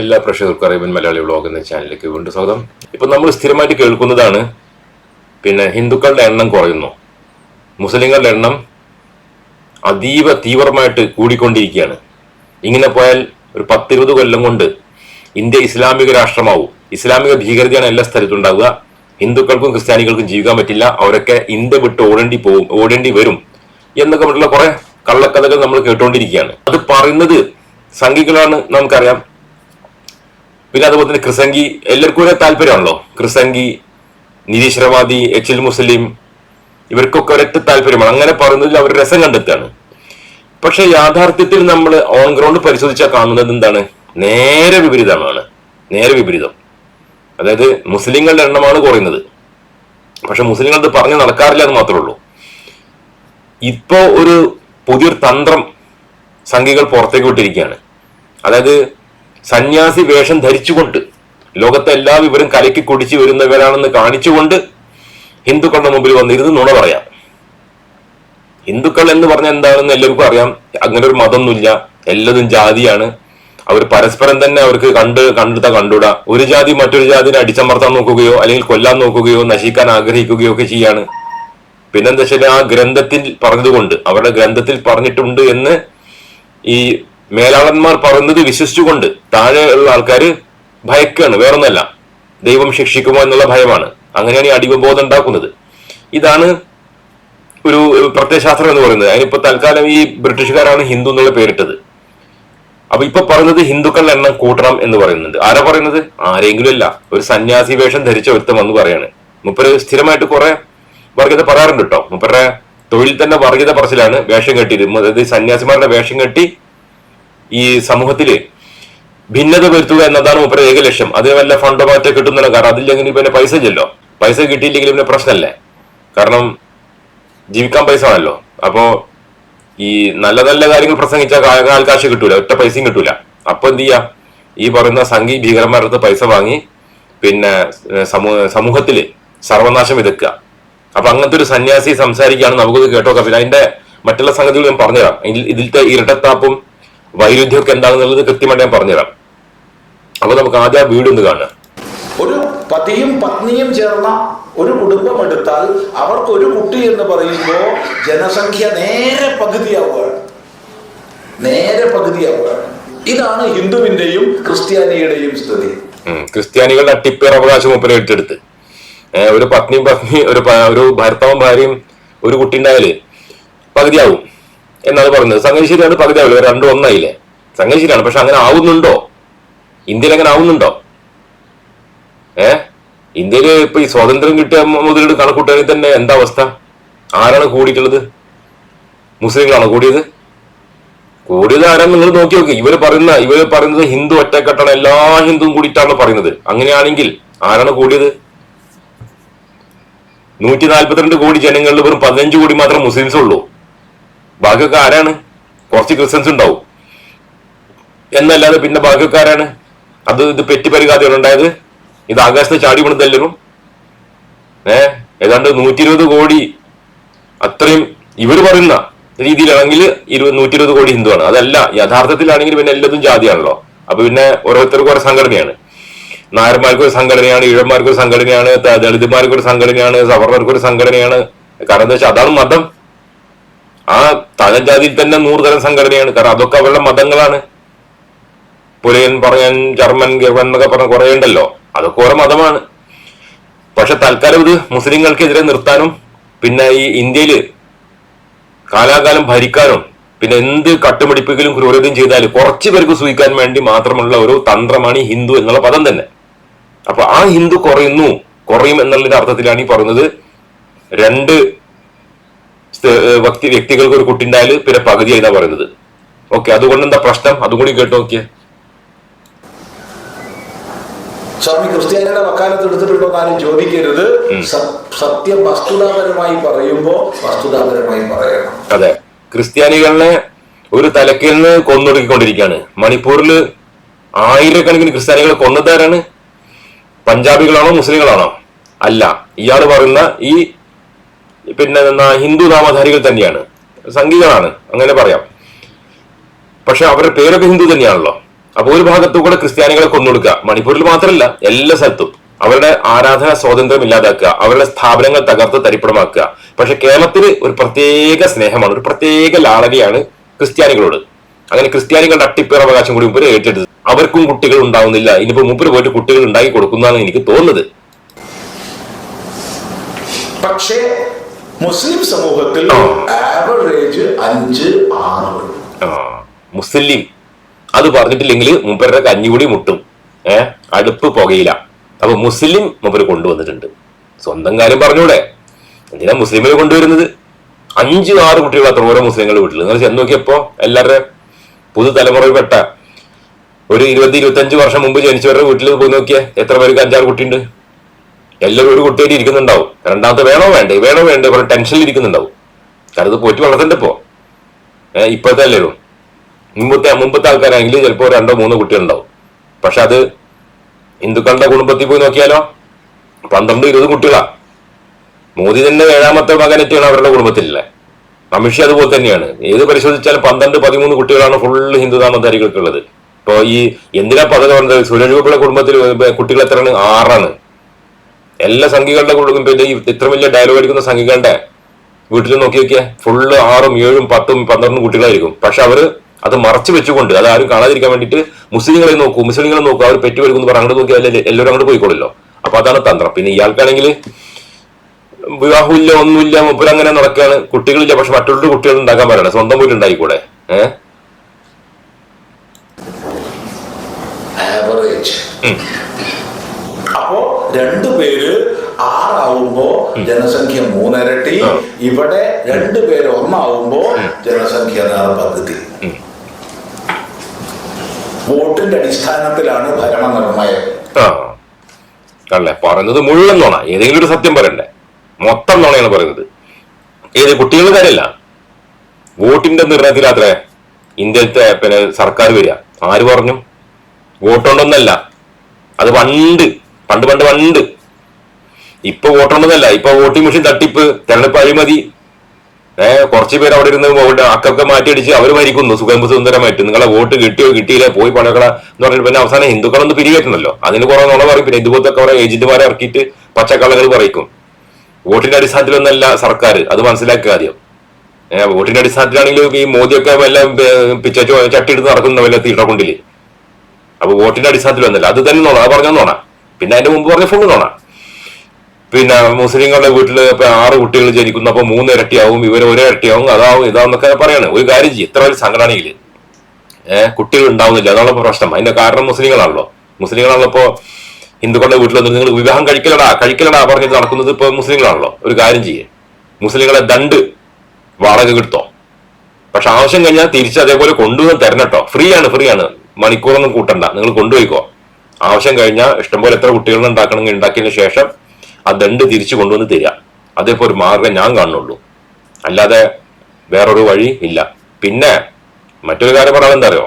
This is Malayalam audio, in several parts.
എല്ലാ പ്രേക്ഷകർക്കും അറേബ്യൻ മലയാളി വ്ളോഗ് എന്ന ചാനലിലേക്ക് വീണ്ടും സ്വാഗതം. ഇപ്പൊ നമ്മൾ സ്ഥിരമായിട്ട് കേൾക്കുന്നതാണ് പിന്നെ ഹിന്ദുക്കളുടെ എണ്ണം കുറയുന്നു. മുസ്ലിങ്ങളുടെ എണ്ണം അതീവ തീവ്രമായിട്ട് കൂടിക്കൊണ്ടിരിക്കുകയാണ്. ഇങ്ങനെ പോയാൽ ഒരു പത്തിരുപത് കൊല്ലം കൊണ്ട് ഇന്ത്യ ഇസ്ലാമിക രാഷ്ട്രമാവും. ഇസ്ലാമിക ഭീകരതയാണ് എല്ലാ സ്ഥലത്തും ഉണ്ടാവുക. ഹിന്ദുക്കൾക്കും ക്രിസ്ത്യാനികൾക്കും ജീവിക്കാൻ പറ്റില്ല. അവരൊക്കെ ഇന്ത്യ വിട്ട് ഓടേണ്ടി പോകും ഓടേണ്ടി വരും എന്നൊക്കെ പറഞ്ഞിട്ടുള്ള കുറെ കള്ളക്കഥകൾ നമ്മൾ കേട്ടുകൊണ്ടിരിക്കുകയാണ് അത് പറയുന്നത് സംഘികളാണ് നമുക്കറിയാം. പിന്നെ അതുപോലെ തന്നെ ക്രിസംഗി എല്ലാവർക്കും ഒരേ താല്പര്യമാണല്ലോ. ക്രിസംഗി നിരീശ്വരവാദി എച്ച് എൽ മുസ്ലിം ഇവർക്കൊക്കെ ഒരൊറ്റ താല്പര്യമാണ്. അങ്ങനെ പറയുന്നതിൽ അവർ രസം കണ്ടെത്തുകയാണ്. പക്ഷെ യാഥാർത്ഥ്യത്തിൽ നമ്മൾ ഓൺ ഗ്രൗണ്ട് പരിശോധിച്ചാൽ കാണുന്നത് എന്താണ്? നേരെ വിപരീതമാണ്. നേരെ വിപരീതം. അതായത് മുസ്ലിങ്ങളുടെ എണ്ണമാണ് കുറയുന്നത്. പക്ഷെ മുസ്ലിങ്ങൾ അത് പറഞ്ഞ് നടക്കാറില്ല എന്ന് മാത്രമേ ഉള്ളൂ. ഇപ്പോ ഒരു പുതിയൊരു തന്ത്രം സംഘികൾ പുറത്തേക്ക് വിട്ടിരിക്കുകയാണ്. അതായത് സന്യാസി വേഷം ധരിച്ചുകൊണ്ട് ലോകത്തെ എല്ലാ വിവരം കലക്കി കുടിച്ചു വരുന്നവരാണെന്ന് കാണിച്ചുകൊണ്ട് ഹിന്ദുക്കളുടെ മുമ്പിൽ വന്നിരുന്ന് നുണ പറയാം. ഹിന്ദുക്കൾ എന്ന് പറഞ്ഞാൽ എന്താണെന്ന് എല്ലാവർക്കും അറിയാം. അങ്ങനെ ഒരു മതമൊന്നുമില്ല. എല്ലതും ജാതിയാണ്. അവർ പരസ്പരം തന്നെ അവർക്ക് കണ്ട് കണ്ടിട്ട കണ്ടുവിടാം ഒരു ജാതി മറ്റൊരു ജാതിനെ അടിച്ചമർത്താൻ നോക്കുകയോ അല്ലെങ്കിൽ കൊല്ലാൻ നോക്കുകയോ നശിക്കാൻ ആഗ്രഹിക്കുകയോ ഒക്കെ ചെയ്യാണ്. പിന്നെന്താ വെച്ചാൽ ആ ഗ്രന്ഥത്തിൽ പറഞ്ഞതുകൊണ്ട് അവരുടെ ഗ്രന്ഥത്തിൽ പറഞ്ഞിട്ടുണ്ട് എന്ന് ഈ മേലാളന്മാർ പറഞ്ഞത് വിശ്വസിച്ചുകൊണ്ട് താഴെയുള്ള ആൾക്കാർ ഭയക്കാണ് വേറൊന്നല്ല. ദൈവം ശിക്ഷിക്കുമോ എന്നുള്ള ഭയമാണ്. അങ്ങനെയാണ് ഈ അടിമബോധം ഉണ്ടാക്കുന്നത്. ഇതാണ് ഒരു പ്രത്യയശാസ്ത്രം എന്ന് പറയുന്നത്. അതിനിപ്പോ തൽക്കാലം ഈ ബ്രിട്ടീഷുകാരാണ് ഹിന്ദു എന്നുള്ള പേരിട്ടത്. അപ്പൊ ഇപ്പൊ പറയുന്നത് ഹിന്ദുക്കളുടെ എണ്ണം കൂട്ടണം എന്ന് പറയുന്നുണ്ട്. ആരാ പറയുന്നത്? ആരെങ്കിലും അല്ല. ഒരു സന്യാസി വേഷം ധരിച്ച ഒരുത്തം വന്ന് പറയാണ്. മുപ്പര് സ്ഥിരമായിട്ട് കുറെ വർഗീയത പറയാറുണ്ട് കേട്ടോ. മുപ്പരുടെ തൊഴിൽ തന്നെ വർഗീയത പറച്ചിലാണ് വേഷം കെട്ടിയത്. അതായത് സന്യാസിമാരുടെ വേഷം കെട്ടി ഈ സമൂഹത്തിൽ ഭിന്നത വരുത്തുക എന്നതാണ് മൂപ്പര ഏക ലക്ഷ്യം. അതിന് വല്ല ഫണ്ടോ മാറ്റോ കിട്ടുന്നില്ല. കാരണം അതില്ലെങ്കിൽ പിന്നെ പൈസ ഇല്ലല്ലോ. പൈസ കിട്ടിയില്ലെങ്കിലും പിന്നെ പ്രശ്നമല്ലേ? കാരണം ജീവിക്കാൻ പൈസ ആണല്ലോ അപ്പോ ഈ നല്ല നല്ല കാര്യങ്ങൾ പ്രസംഗിച്ചാൽ കാൽ കാശ് കിട്ടൂല. ഒറ്റ പൈസയും കിട്ടൂല. അപ്പൊ എന്ത് ചെയ്യാ? ഈ പറയുന്ന സംഘി ഭീകരന്മാരുടെ പൈസ വാങ്ങി പിന്നെ സമൂഹ സമൂഹത്തിൽ സർവനാശം വിതക്കുക അപ്പൊ അങ്ങനത്തെ ഒരു സന്യാസി സംസാരിക്കുകയാണ് നമുക്കത് കേട്ടോ പിന്നെ അതിന്റെ മറ്റുള്ള സംഗതികൾ ഞാൻ പറഞ്ഞുതരാം. ഇതിലത്തെ ഇരട്ടത്താപ്പും വൈരുദ്ധ്യമൊക്കെ എന്താണെന്നുള്ളത് കൃത്യമായിട്ട് ഞാൻ പറഞ്ഞുതരാം. അപ്പൊ നമുക്ക് ആദ്യം ആ വീട് ഒന്ന് കാണാം. ഒരു പതിയും പത്നിയും ചേർന്ന ഒരു കുടുംബം എടുത്താൽ അവർക്ക് ഒരു കുട്ടി എന്ന് പറയുമ്പോൾ ജനസംഖ്യ നേരെ പകുതിയാവുകയാണ്. നേരെ പകുതിയാവുകയാണ്. ഇതാണ് ഹിന്ദുവിന്റെയും ക്രിസ്ത്യാനിയുടെയും സ്ഥിതി. ക്രിസ്ത്യാനികളുടെ അട്ടിപ്പേർ അവകാശം ഒപ്പന ഏറ്റെടുത്ത്. ഒരു പത്നിയും പത്നി ഒരു ഒരു ഭർത്താവും ഭാര്യയും ഒരു കുട്ടി ഉണ്ടായാൽ പകുതിയാവും. എന്നാണ് പറയുന്നത്. സംഗതി പകുതിയാവില്ല രണ്ടും ഒന്നായില്ലേ? സംഗതി പക്ഷെ അങ്ങനെ ആവുന്നുണ്ടോ? ഇന്ത്യയിൽ അങ്ങനെ ആവുന്നുണ്ടോ? ഏ? ഇന്ത്യയിൽ ഇപ്പൊ ഈ സ്വാതന്ത്ര്യം കിട്ടിയ മുതൽ കണക്കൂട്ടുകയാണെങ്കിൽ തന്നെ എന്താ അവസ്ഥ? ആരാണ് കൂടിയിട്ടുള്ളത്? മുസ്ലിങ്ങളാണോ കൂടിയത്? കൂടിയത് ആരാന്ന് നിങ്ങൾ നോക്കി നോക്കി. ഇവർ പറയുന്ന ഇവർ പറയുന്നത് ഹിന്ദു ഒറ്റക്കെട്ടാണ്. എല്ലാ ഹിന്ദുവും കൂടിയിട്ടാണ് പറയുന്നത്. അങ്ങനെയാണെങ്കിൽ ആരാണ് കൂടിയത്? നൂറ്റി നാൽപ്പത്തിരണ്ട് കോടി ജനങ്ങളിൽ വെറും പതിനഞ്ച് കോടി മാത്രം മുസ്ലിംസ് ഉള്ളൂ. ബാക്കിയൊക്കെ ആരാണ്? കുറച്ച് ക്രിസ്ത്യൻസ് ഉണ്ടാവും. എന്നല്ലാതെ പിന്നെ ബാക്കിയൊക്കെ ആരാണ്? അത് ഇത് പെറ്റിപ്പരികാതെയാണ് ഉണ്ടായത്. ഇത് ആകാശത്ത് ചാടി വീണതല്ലരും ഏ ഏതാണ്ട് നൂറ്റി ഇരുപത് കോടി അത്രയും ഇവർ പറയുന്ന രീതിയിലാണെങ്കിൽ ഇരുപത് നൂറ്റി ഇരുപത് കോടി ഹിന്ദുവാണ്. അതല്ല യഥാർത്ഥത്തിലാണെങ്കിൽ പിന്നെ എല്ലാതും ജാതിയാണല്ലോ. അപ്പൊ പിന്നെ ഓരോരുത്തർക്കും ഓരോ സംഘടനയാണ്. നായർമാർക്ക് ഒരു സംഘടനയാണ് ഈഴന്മാർക്ക് ഒരു സംഘടനയാണ് ദളിതന്മാർക്കൊരു സംഘടനയാണ് സവർണർക്ക് ഒരു സംഘടനയാണ്. കാരണം എന്താ വെച്ചാൽ അതാണ് മതം. ആ തരം തന്നെ നൂറുതരം സംഘടനയാണ്. കാരണം അതൊക്കെ അവരുടെ മതങ്ങളാണ്. പുലയൻ പറയാൻ ജർമ്മൻ ഗവൺ എന്നൊക്കെ പറഞ്ഞ കുറെ ഉണ്ടല്ലോ. അതൊക്കെ ഓരോ മതമാണ്. പക്ഷെ തൽക്കാലം ഇത് മുസ്ലിങ്ങൾക്കെതിരെ നിർത്താനും പിന്നെ ഈ ഇന്ത്യയിൽ കാലാകാലം ഭരിക്കാനും പിന്നെ എന്ത് കട്ടുപിടിപ്പിക്കലും ക്രൂരതയും ചെയ്താലും കുറച്ച് പേർക്ക് സൂഹിക്കാൻ വേണ്ടി മാത്രമുള്ള ഒരു തന്ത്രമാണ് ഈ ഹിന്ദു എന്നുള്ള പദം തന്നെ. അപ്പൊ ആ ഹിന്ദു കുറയുന്നു കുറയും എന്നുള്ളതിന്റെ അർത്ഥത്തിലാണ് ഈ പറയുന്നത്. രണ്ട് വ്യക്തി വ്യക്തികൾക്ക് ഒരു കുട്ടി ഉണ്ടായാൽ പിന്നെ പകുതി ആയിട്ടാ പറയുന്നത്. ഓക്കെ അതുകൊണ്ട് എന്താ പ്രശ്നം? അതും കൂടി കേട്ട് നോക്കിയേ. സ്വാമി ക്രിസ്ത്യാനിയുടെ വക്കാലത്ത് എടുത്തിട്ടുണ്ടോ കാര്യം ചോദിക്കരുത്. സത്യ സത്യം വസ്തുതാപരമായി പറയുമ്പോ വസ്തുതാപരമായി പറയണം. അതെ. ക്രിസ്ത്യാനികളെ ഒരു തലക്കിൽ നിന്ന് കൊന്നൊടുക്കിക്കൊണ്ടിരിക്കുകയാണ് മണിപ്പൂരിൽ ആയിരക്കണക്കിന് ക്രിസ്ത്യാനികളെ കൊന്നതാരാണ് പഞ്ചാബികളാണോ മുസ്ലിങ്ങളാണോ? അല്ല. ഇയാൾ പറയുന്ന ഈ പിന്നെ ഹിന്ദു നാമധാരികൾ തന്നെയാണ്. സംഘികളാണ് അങ്ങനെ പറയാം. പക്ഷെ അവരുടെ പേരൊക്കെ ഹിന്ദു തന്നെയാണല്ലോ. അപ്പൊ ഒരു ഭാഗത്തു കൂടെ ക്രിസ്ത്യാനികളെ കൊന്നൊടുക്കുക മണിപ്പൂരിൽ മാത്രമല്ല എല്ലാ സ്ഥലത്തും. അവരുടെ ആരാധന സ്വാതന്ത്ര്യം ഇല്ലാതാക്കുക അവരുടെ സ്ഥാപനങ്ങൾ തകർത്ത് തരിപ്പണമാക്കുക. പക്ഷെ കേരളത്തിൽ ഒരു പ്രത്യേക സ്നേഹമാണ് ഒരു പ്രത്യേക ലാളനയാണ് ക്രിസ്ത്യാനികളോട്. അങ്ങനെ ക്രിസ്ത്യാനികളുടെ അട്ടിപ്പേർ അവകാശം കൂടി മുമ്പ് ഏറ്റെടുത്തത് അവർക്കും കുട്ടികൾ ഉണ്ടാവുന്നില്ല. ഇനിയിപ്പോ മുമ്പിൽ പോയിട്ട് കുട്ടികൾ ഉണ്ടാക്കി കൊടുക്കുന്നതാണ് എനിക്ക് തോന്നുന്നത്. പക്ഷേ മുസ്ലിം സമൂഹത്തിൽ. ആവറേജ് അഞ്ച് ആറ്. മുസ്ലിം. അത് പറഞ്ഞിട്ടില്ലെങ്കിൽ മൂപ്പരുടെ കഞ്ഞികൂടി മുട്ടും. ഏഹ് അടുപ്പ് പുകയില്ല. അപ്പൊ മുസ്ലിം മൂപ്പര് കൊണ്ടുവന്നിട്ടുണ്ട്. സ്വന്തം കാര്യം പറഞ്ഞൂടെ. എന്തിനാ മുസ്ലിമിനെ കൊണ്ടുവരുന്നത്? അഞ്ച് ആറ് കുട്ടികൾ അത്ര ഓരോ മുസ്ലിങ്ങളുടെ വീട്ടിൽ. നിങ്ങൾ ചെന്ന് നോക്കിയപ്പോ എല്ലാവരുടെ പുതുതലമുറയിൽപ്പെട്ട ഒരു ഇരുപത് ഇരുപത്തഞ്ച് വർഷം മുമ്പ് ജനിച്ചവരുടെ വീട്ടിൽ പോയി നോക്കിയാൽ എത്ര പേർക്ക് അഞ്ചാറ് കുട്ടിയുണ്ട്? എല്ലാവരും ഒരു കുട്ടിയായിട്ട് ഇരിക്കുന്നുണ്ടാവും. രണ്ടാമത്തെ വേണോ വേണ്ടേ? വേണോ വേണ്ടേ? കുറെ ടെൻഷനിൽ ഇരിക്കുന്നുണ്ടാവും. കാരണം ഇത് പോറ്റി വളർത്തണ്ട ഇപ്പോ? ഏഹ് ഇപ്പോഴത്തെ എല്ലാവരും മുമ്പത്തെ മുമ്പത്തെ ആൾക്കാരാണെങ്കിൽ ചിലപ്പോൾ രണ്ടോ മൂന്നോ കുട്ടികളുണ്ടാവും. പക്ഷെ അത് ഹിന്ദുക്കളുടെ കുടുംബത്തിൽ പോയി നോക്കിയാലോ? പന്ത്രണ്ട് ഇരുപത് കുട്ടികളാ. മോദി തന്നെ ഏഴാമത്തെ മകനെത്തിയാണ് അവരുടെ കുടുംബത്തിലല്ലേ? അമിഷി അതുപോലെ തന്നെയാണ്. ഏത് പരിശോധിച്ചാലും പന്ത്രണ്ട് പതിമൂന്ന് കുട്ടികളാണ് ഫുള്ള് ഹിന്ദു നാമധാരികൾക്കുള്ളത് ഇപ്പൊ ഈ എന്തിനാ പദവി പറഞ്ഞത്? സുരേഷ് ഗോപിയുടെ കുടുംബത്തിൽ കുട്ടികൾ എത്രയാണ്? ആറാണ്. എല്ലാ സംഘികളുടെ പിന്നെ ഇത്ര വലിയ ഡയലോഗ് അടിക്കുന്ന സംഘികളുടെ വീട്ടിൽ നോക്കി നോക്കിയാൽ ഫുള്ള് ആറും ഏഴും പത്തും പന്ത്രണ്ടും കുട്ടികളായിരിക്കും. പക്ഷെ അവർ അത് മറച്ചു വെച്ചുകൊണ്ട് അത് ആരും കാണാതിരിക്കാൻ വേണ്ടിയിട്ട് മുസ്ലിങ്ങളെ നോക്കൂ മുസ്ലിങ്ങളെ നോക്കൂ അവർ പെറ്റു വരുന്നു പറഞ്ഞ് അങ്ങോട്ട് നോക്കിയാൽ എല്ലാവരും അങ്ങോട്ട് പോയിക്കോളല്ലോ അപ്പൊ അതാണ് തന്ത്രം. പിന്നെ ഇയാൾക്കാണെങ്കിൽ വിവാഹമില്ല ഒന്നുമില്ല മുപ്പര അങ്ങനെ നടക്കുകയാണ് കുട്ടികളില്ല പക്ഷെ മറ്റുള്ള കുട്ടികൾ ഉണ്ടാക്കാൻ പറയണം സ്വന്തം വീട്ടുണ്ടായിക്കൂടെ ഏഹ് ആവറേജ് അപ്പോ രണ്ടുപേര് ആറാവുമ്പോ ജനസംഖ്യ മൂന്നിരട്ടി. ഇവിടെ രണ്ടു പേര് ഒന്നാവുമ്പോ ജനസംഖ്യ പദ്ധതി പകുതി വോട്ടിന്റെ അടിസ്ഥാനത്തിലാണ് ഭരണനിർണയം ആ. അല്ലേ? പറയുന്നത് മുഴുവൻ നോണ. ഏതെങ്കിലും ഒരു സത്യം പറയണ്ടേ? മൊത്തം നോണയാണ് പറയുന്നത്. ഏത് കുട്ടികളുടെ കാര്യമല്ല. വോട്ടിന്റെ നിർണയത്തിലാത്രേ ഇന്ത്യത്തെ പിന്നെ സർക്കാർ വരിക. ആര് പറഞ്ഞു? വോട്ടുണ്ടോന്നല്ല. അത് പണ്ട് പണ്ട് പണ്ട് പണ്ട്. ഇപ്പൊ വോട്ടുണ്ടെന്നല്ല ഇപ്പൊ വോട്ടിംഗ് മെഷീൻ തട്ടിപ്പ് തെരഞ്ഞെടുപ്പ് അഴിമതി ഏഹ് കുറച്ച് പേര് അവിടെ ഇരുന്ന് അക്കൊക്കെ മാറ്റിയടിച്ച് അവർ മരിക്കുന്നു സുഖം സുന്ദരമായിട്ട്. നിങ്ങളെ വോട്ട് കിട്ടിയോ കിട്ടിയില്ല പോയി പണക്കള എന്ന് പറഞ്ഞിട്ട് പിന്നെ അവസാനം ഹിന്ദുക്കളൊന്ന് പിരികെട്ടണല്ലോ അതിന് കുറെ നുണ പറയും. പിന്നെ ഇതുപോലത്തെ കുറെ ഏജന്റുമാരെ ഇറക്കിയിട്ട് പച്ചക്കള്ളകൾ പറയിക്കും വോട്ടിന്റെ അടിസ്ഥാനത്തിലൊന്നല്ല സർക്കാർ. അത് മനസ്സിലാക്കുക ആദ്യം. വോട്ടിന്റെ അടിസ്ഥാനത്തിലാണെങ്കിലും ഈ മോദിയൊക്കെ വല്ല പിച്ച ചട്ടിയിട്ട് നടക്കുന്ന വല്ല തീട്ടക്കൊണ്ടില്ലേ അപ്പൊ വോട്ടിന്റെ അടിസ്ഥാനത്തിലൊന്നല്ല. അത് തന്നെ നോണ. അത് പറഞ്ഞ നോണ. പിന്നെ അതിന്റെ മുമ്പ് പറഞ്ഞ ഫുള്ള് നോണ പിന്നെ മുസ്ലിങ്ങളുടെ വീട്ടിൽ ഇപ്പൊ ആറ് കുട്ടികൾ ജനിക്കുന്നു അപ്പൊ മൂന്ന് ഇരട്ടിയാവും ഇവർ ഒരേ ഇരട്ടിയാവും അതാവും ഇതാവുന്നൊക്കെ പറയാണ്. ഒരു കാര്യം ചെയ്യും ഇത്ര വലിയ സംഘടനയിൽ ഏഹ് കുട്ടികൾ ഉണ്ടാവുന്നില്ല. അതാണ് പ്രശ്നം. അതിന്റെ കാരണം മുസ്ലിങ്ങളാണല്ലോ. മുസ്ലിങ്ങളാണല്ലോ ഇപ്പോ ഹിന്ദുക്കളുടെ വീട്ടിൽ നിങ്ങൾ വിവാഹം കഴിക്കലടാ കഴിക്കലടാ പറഞ്ഞിട്ട് നടക്കുന്നത് ഇപ്പൊ മുസ്ലിങ്ങളാണല്ലോ. ഒരു കാര്യം ചെയ്യേ. മുസ്ലിങ്ങളെ ദണ്ട് വാടക കിട്ടോ. പക്ഷെ ആവശ്യം കഴിഞ്ഞാൽ തിരിച്ച് അതേപോലെ കൊണ്ടുവന്ന് തരണട്ടോ ഫ്രീ ആണ് ഫ്രീ ആണ്. മണിക്കൂറൊന്നും കൂട്ടണ്ട. നിങ്ങൾ കൊണ്ടുപോയിക്കോ. ആവശ്യം കഴിഞ്ഞാൽ ഇഷ്ടംപോലെ എത്ര കുട്ടികളെ ഉണ്ടാക്കണമെങ്കിൽ ഉണ്ടാക്കിയതിന് ശേഷം ആ ദണ്ട് തിരിച്ചു കൊണ്ടുവന്ന് തരിക. അതേപോലെ ഒരു മാർഗം ഞാൻ കാണുന്നുള്ളൂ. അല്ലാതെ വേറൊരു വഴി ഇല്ല. പിന്നെ മറ്റൊരു കാര്യം പറയാൻ എന്താ അറിയോ?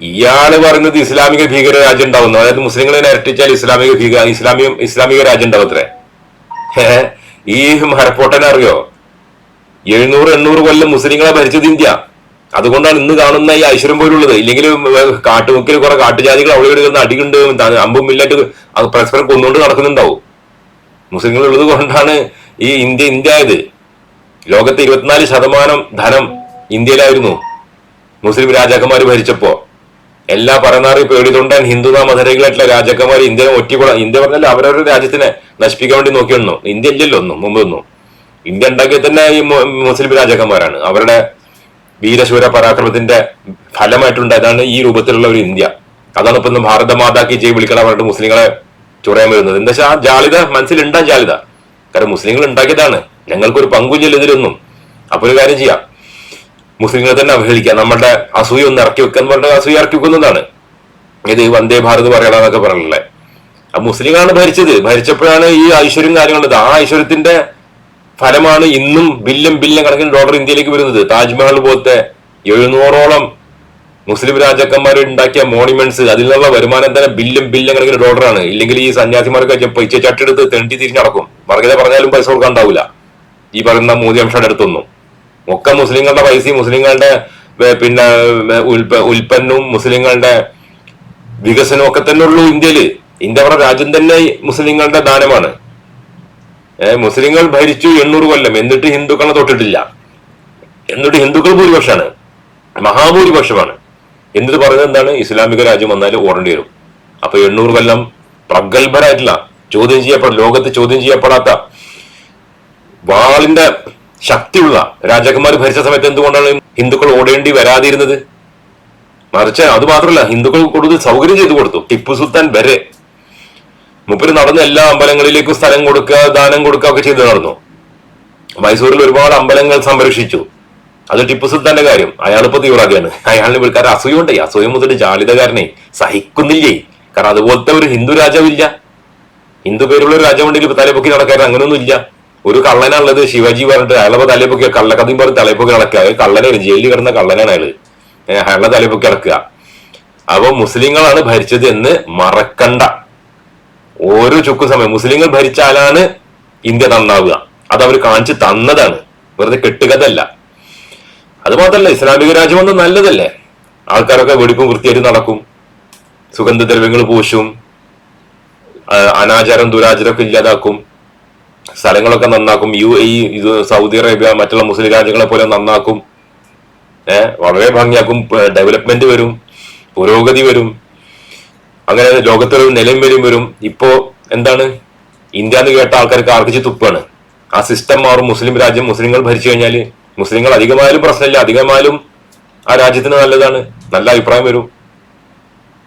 ഇയാൾ പറയുന്നത് ഇസ്ലാമിക ഭീകര രാജ്യം ഉണ്ടാവുന്നു. അതായത് മുസ്ലിങ്ങളെ ഇരട്ടിച്ചാൽ ഇസ്ലാമിക ഭീകര ഇസ്ലാമിക ഇസ്ലാമിക രാജ്യം ഉണ്ടാവത്രേ ഈ മരപ്പോട്ടനെ അറിയോ? എഴുന്നൂറ് എണ്ണൂറ് കൊല്ലം മുസ്ലിങ്ങളെ ഭരിച്ചത് ഇന്ത്യ. അതുകൊണ്ടാണ് ഇന്ന് കാണുന്ന ഈ ഐശ്വര്യം പോലുള്ളത്. ഇല്ലെങ്കിൽ കാട്ടുമുക്കിൽ കുറെ കാട്ടുജാതികൾ അവിടെ അടികുണ്ട് ത- അമ്പും അത് പരസ്പരം കൊന്നുകൊണ്ട് നടക്കുന്നുണ്ടാവും. മുസ്ലിങ്ങൾ ഉള്ളത് കൊണ്ടാണ് ഈ ഇന്ത്യ ഇന്ത്യ ആയത്. ലോകത്തെ ഇരുപത്തിനാല് ശതമാനം ധനം ഇന്ത്യയിലായിരുന്നു. മുസ്ലിം രാജാക്കന്മാർ ഭരിച്ചപ്പോ. എല്ലാ പറനാറി പേടിതൊണ്ടാൻ ഹിന്ദു മതരകളായിട്ടുള്ള രാജാക്കന്മാർ ഇന്ത്യനെ ഒറ്റപ്പെട ഇന്ത്യ പറഞ്ഞാൽ അവരവരുടെ രാജ്യത്തിനെ നശിപ്പിക്കാൻ വേണ്ടി നോക്കിയൊന്നു. ഇന്ത്യ ഇല്ലല്ലോ ഒന്നും മുമ്പൊന്നും. ഇന്ത്യ ഉണ്ടാക്കിയ തന്നെ ഈ മുസ്ലിം രാജാക്കന്മാരാണ്. അവരുടെ വീരശൂര പരാക്രമത്തിന്റെ ഫലമായിട്ടുണ്ടായതാണ് ഈ രൂപത്തിലുള്ള ഒരു ഇന്ത്യ. അതാണ് ഇപ്പൊ ഇന്ന് ഭാരത മാതാക്കി ജയ് വിളിക്കണം പറഞ്ഞിട്ട് മുസ്ലിങ്ങളെ ചുറയാൻ വരുന്നത്. എന്താ വെച്ചാൽ ആ ജാളിത മനസ്സിലുണ്ടാ ജാളിത. കാരണം മുസ്ലിങ്ങൾ ഉണ്ടാക്കിയതാണ്. ഞങ്ങൾക്കൊരു പങ്കുമില്ല ഇതിലൊന്നും. അപ്പൊ ഒരു കാര്യം ചെയ്യാം. മുസ്ലിങ്ങളെ തന്നെ അവഹേളിക്കുക നമ്മളുടെ അസൂയ ഒന്ന് ഇറക്കി വെക്കുക എന്ന് പറഞ്ഞാൽ അസൂയ ഇറക്കി വെക്കുന്നതാണ്. ഇത് വന്ദേ ഭാരത് പറയണമെന്നൊക്കെ പറഞ്ഞല്ലേ ആ മുസ്ലിങ്ങളാണ് ഭരിച്ചത്. ഭരിച്ചപ്പോഴാണ് ഈ ഐശ്വര്യം കാര്യങ്ങളുള്ളത്. ആ ഐശ്വര്യത്തിന്റെ ഫലമാണ് ഇന്നും ബില്യം ബില്യം കണക്കിന് ഡോളർ ഇന്ത്യയിലേക്ക് വരുന്നത്. താജ്മഹൽ പോലത്തെ എഴുന്നൂറോളം മുസ്ലിം രാജാക്കന്മാർ ഉണ്ടാക്കിയ മോണിമെന്റ്സ് അതിൽ നിന്നുള്ള വരുമാനം തന്നെ ബില്യം ബില്യം കണക്കിന് ഡോളറാണ്. ഇല്ലെങ്കിൽ ഈ സന്യാസിമാർക്ക് പൈസ ചട്ടെടുത്ത് തെണ്ടി തിരിഞ്ഞ് നടക്കും. വർഗത പറഞ്ഞാലും പൈസ കൊടുക്കാൻ ഉണ്ടാവില്ല ഈ പറയുന്ന മോദി അംഷയുടെ അടുത്തൊന്നും. ഒക്കെ മുസ്ലിങ്ങളുടെ പൈസയും മുസ്ലിങ്ങളുടെ പിന്നെ ഉൽപ്പന്നവും മുസ്ലിങ്ങളുടെ വികസനവും ഒക്കെ തന്നെ ഉള്ളൂ ഇന്ത്യയിൽ ഇന്ത്യ അവരുടെ രാജ്യം തന്നെ മുസ്ലിങ്ങളുടെ ദാനമാണ്. മുസ്ലിങ്ങൾ ഭരിച്ചു എണ്ണൂറ് കൊല്ലം. എന്നിട്ട് ഹിന്ദുക്കളെ തൊട്ടിട്ടില്ല. എന്നിട്ട് ഹിന്ദുക്കൾ ഭൂരിപക്ഷമാണ്. മഹാഭൂരിപക്ഷമാണ്. എന്നിട്ട് പറയുന്നത് എന്താണ്? ഇസ്ലാമിക രാജ്യം വന്നാൽ ഓടേണ്ടി വരും. അപ്പൊ എണ്ണൂറ് കൊല്ലം പ്രഗത്ഭരായിട്ടില്ല ചോദ്യം ചെയ്യപ്പെട ലോകത്ത് ചോദ്യം ചെയ്യപ്പെടാത്ത വാളിന്റെ ശക്തിയുള്ള രാജാക്കന്മാർ ഭരിച്ച സമയത്ത് എന്തുകൊണ്ടാണ് ഹിന്ദുക്കൾ ഓടേണ്ടി വരാതിരുന്നത്? മറിച്ച് അത് മാത്രമല്ല ഹിന്ദുക്കൾ കൂടുതൽ സൗകര്യം ചെയ്തു കൊടുത്തു. ടിപ്പു സുൽത്താൻ വരെ മുപ്പര് നടന്ന എല്ലാ അമ്പലങ്ങളിലേക്കും സ്ഥലം കൊടുക്കുക ദാനം കൊടുക്കുക ഒക്കെ ചെയ്ത് നടന്നു. മൈസൂരിൽ ഒരുപാട് അമ്പലങ്ങൾ സംരക്ഷിച്ചു. അത് ടിപ്പു സുൽത്താന്റെ കാര്യം. അയാളിപ്പോ തീവ്രാക്കിയാണ് അയാളിന് വിളിക്കാർ അസൂയുണ്ടേ അസൂയ മുതൽ ജാളിതകാരനെ സഹിക്കുന്നില്ലേ? കാരണം അതുപോലത്തെ ഒരു ഹിന്ദു രാജാവില്ല ഹിന്ദു പേരുള്ള ഒരു രാജാവുണ്ടെങ്കിൽ ഇപ്പൊ തലപ്പൊക്കി നടക്കാൻ അങ്ങനെയൊന്നും ഇല്ല. ഒരു കള്ളനാണുള്ളത്. ശിവാജി പറഞ്ഞിട്ട് അയാളെ തലപ്പൊക്കി കള്ളക്കഥയും പറഞ്ഞ് തലപ്പൊക്കി നടക്കുക. അയാൾ കള്ളനാണ്. ജയിലിൽ കിടന്ന കള്ളനാണ് അയാൾ. അയാളെ തലപ്പൊക്കി നടക്കുക. അപ്പൊ മുസ്ലിങ്ങളാണ് ഭരിച്ചത് എന്ന് മറക്കണ്ട. ഓരോ ചുക്കു സമയം. മുസ്ലിങ്ങൾ ഭരിച്ചാലാണ് ഇന്ത്യ നന്നാവുക. അത് അവർ കാണിച്ചു തന്നതാണ്. വെറുതെ കെട്ടുകഥല്ല അത് മാത്രല്ല ഇസ്ലാമിക രാജ്യം ഒന്നും നല്ലതല്ലേ? ആൾക്കാരൊക്കെ വെടിപ്പും വൃത്തിയായിട്ട് നടക്കും. സുഗന്ധദ്രവ്യങ്ങൾ പൂശും. അനാചാരം ദുരാചാരമൊക്കെ ഇല്ലാതാക്കും. സ്ഥലങ്ങളൊക്കെ നന്നാക്കും. യു എ ഇത് സൗദി അറേബ്യ മറ്റുള്ള മുസ്ലിം രാജ്യങ്ങളെ പോലെ നന്നാക്കും. ഏഹ് വളരെ ഭംഗിയാക്കും. ഡെവലപ്മെന്റ് വരും. പുരോഗതി വരും. അങ്ങനെ ലോകത്തൊരു നിലയും വരും. ഇപ്പോ എന്താണ്? ഇന്ത്യ എന്ന് കേട്ട ആൾക്കാർക്ക് ആർക്കിച്ച് തുപ്പാണ്. ആ സിസ്റ്റം മാറും മുസ്ലിം രാജ്യം മുസ്ലിങ്ങൾ ഭരിച്ചു കഴിഞ്ഞാൽ മുസ്ലിങ്ങൾ അധികമായാലും പ്രശ്നമില്ല. അധികമായാലും ആ രാജ്യത്തിന് നല്ലതാണ്. നല്ല അഭിപ്രായം വരും.